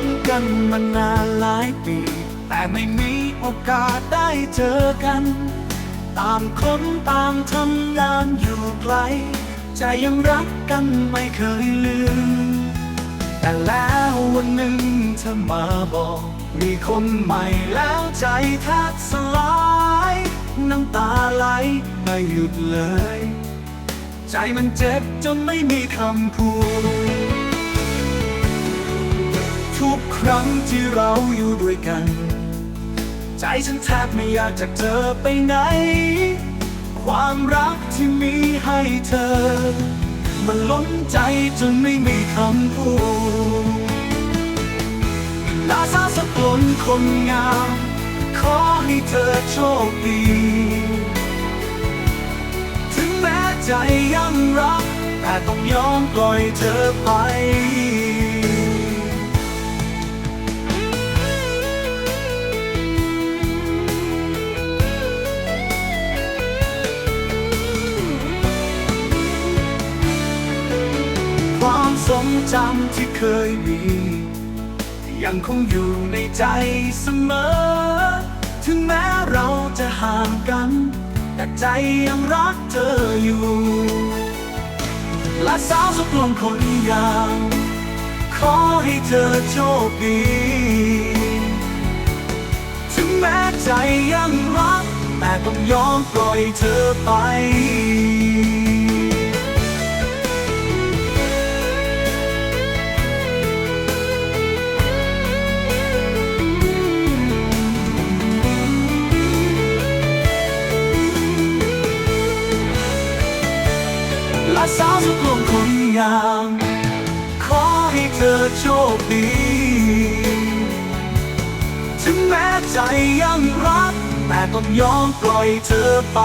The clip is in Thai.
บกันมานานหลายปี แต่ไม่มีโอกาสได้เจอกันต่างคนต่างทำงานอยู่ไกล ใจยังรักกันไม่เคยลืม แต่แล้ววันหนึ่งเธอมาบอก มีคนใหม่แล้วใจแทบสลาย น้ำตาไหลไม่หยุดเลย ใจมันเจ็บจนไม่มีคำพูด ทุกครั้งที่เราอยู่ด้วยกัน ใจฉันแทบไม่อยากจะเจอไปไหน ความรักที่มีให้เธอ มันล้นใจจนไม่มีคำพูดลาสาวสักคนคนงาม ขอให้เธอโชคดี ถึงแม้ใจยังรัก แต่ต้องยอมปล่อยเธอไป ความทรงจำที่เคยมี ยังคงอยู่ในใจเสมอ ถึงแม้เราจะห่างกัน แต่ใจยังรักเธออยู่ และสาวสักคนคนย่างขอให้เธอโชคดี ถึงแม้ใจยังรัก แต่ต้องยอมปล่อยเธอไป และสาวสักคนคนอย่างขอให้เธอโชคดี ถึงแม้ใจยังรัก แต่ต้องยอมปล่อยเธอไป